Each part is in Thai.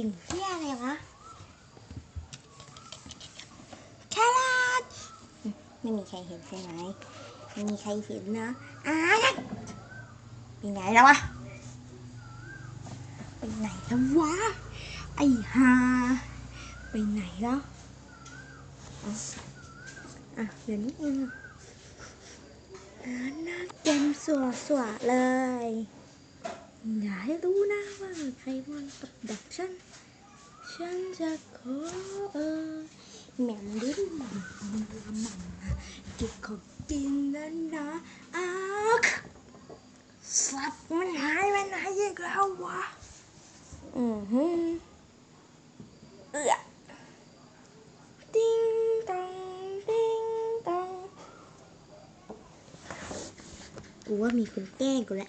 กินเที่ยอะไรวะแครอทไม่มีใครเห็นใช่ไหมไม่มีใครเห็นนะอ้ายไปไหนแล้ววะไปไหนแล้ววะไอ้ฮาไปไหนแล้วอะเดี๋ยวนี้เองอะอ่าหน้าเต็มสัวสัวๆเลย อย่าให้รู้นะว่าใครมันกับดักฉันฉันจะขอเออแหม่มดิ้นหม่ำหม่ำหม่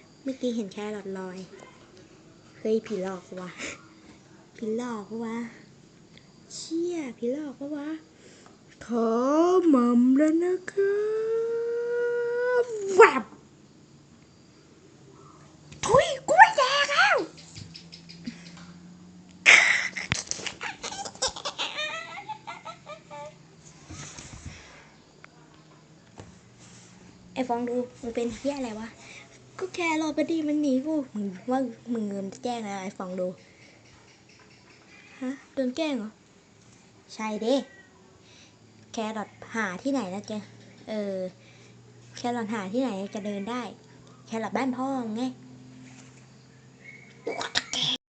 ำ เมื่อกี้เห็นแค่หลอดลอย เฮ้ยผีหลอกวะผีหลอกวะเชี่ยผีหลอกวะขอหม่ำแล้วนะครับแวบทุยกูไม่แดกแล้วไอ้ฟองดูมันเป็นเพี้ยอะไรวะ ก็แค่รอบดีมันหนีกูมึงว่ามึงเงินแจ้งอะไรไอ้ฟองดูฮะโดนแกล้งเหรอ ใช่เด้แครอทหาที่ไหนนะแกเออ แครอทหาที่ไหนจะเดินได้ แครอทบ้านพ่อไง